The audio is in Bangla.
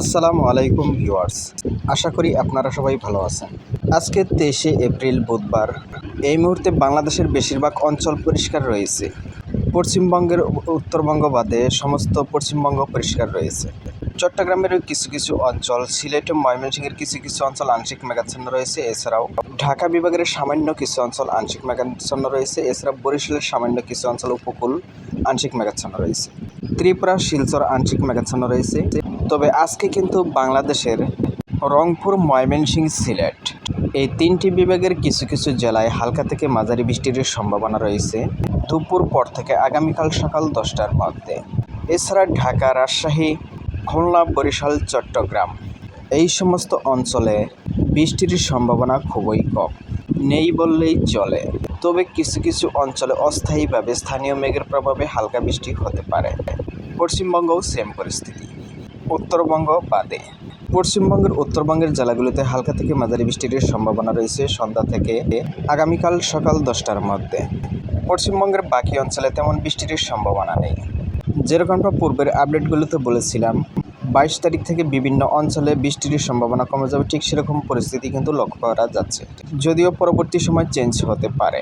আসসালামু আলাইকুম ভিউয়ার্স, আশা করি আপনারা সবাই ভালো আছেন। আজকে তেইশে এপ্রিল বুধবার, এই মুহূর্তে বাংলাদেশের বেশিরভাগ অঞ্চল পরিষ্কার রয়েছে। পশ্চিমবঙ্গের উত্তরবঙ্গ বাদে সমস্ত পশ্চিমবঙ্গ পরিষ্কার রয়েছে। চট্টগ্রামেরও কিছু কিছু অঞ্চল, সিলেট ও ময়মনসিংহের কিছু কিছু অঞ্চল আংশিক মেঘাচ্ছন্ন রয়েছে। এছাড়াও ঢাকা বিভাগের সামান্য কিছু অঞ্চল আংশিক মেঘাচ্ছন্ন রয়েছে। এছাড়া বরিশালের সামান্য কিছু অঞ্চল উপকূল আংশিক মেঘাচ্ছন্ন রয়েছে। ত্রিপুরা, শিলচর আংশিক মেঘাচ্ছন্ন রয়েছে। তবে আজকে কিন্তু বাংলাদেশের রংপুর ময়মনসিংহ সিলেট, এই তিনটি বিভাগের কিছু কিছু জেলায় হালকা থেকে মাঝারি বৃষ্টির সম্ভাবনা রয়েছে। দুপুর পর থেকে আগামীকাল সকাল দশটার মধ্যে। এছাড়া ঢাকা, রাজশাহী, খুলনা, বরিশাল, চট্টগ্রাম এই সমস্ত অঞ্চলে বৃষ্টির সম্ভাবনা খুবই কম। নেই বললেই চলে। তবে কিছু কিছু অঞ্চলে অস্থায়ীভাবে স্থানীয় মেঘের প্রভাবে হালকা বৃষ্টি হতে পারে। পশ্চিমবঙ্গও সেম পরিস্থিতি। উত্তরবঙ্গ বাদে। পশ্চিমবঙ্গের উত্তরবঙ্গের জেলাগুলিতে হালকা থেকে মাঝারি বৃষ্টির সম্ভাবনা রয়েছে সন্ধ্যা থেকে আগামীকাল সকাল দশটার মধ্যে। পশ্চিমবঙ্গের বাকি অঞ্চলে তেমন বৃষ্টির সম্ভাবনা নেই। যেরকমটা পূর্বের আপডেটগুলোতে বলেছিলাম, বাইশ তারিখ থেকে বিভিন্ন অঞ্চলে বৃষ্টির সম্ভাবনা কমে যাবে, ঠিক সেরকম পরিস্থিতি কিন্তু লক্ষ্য করা যাচ্ছে। যদিও পরবর্তী সময় চেঞ্জ হতে পারে।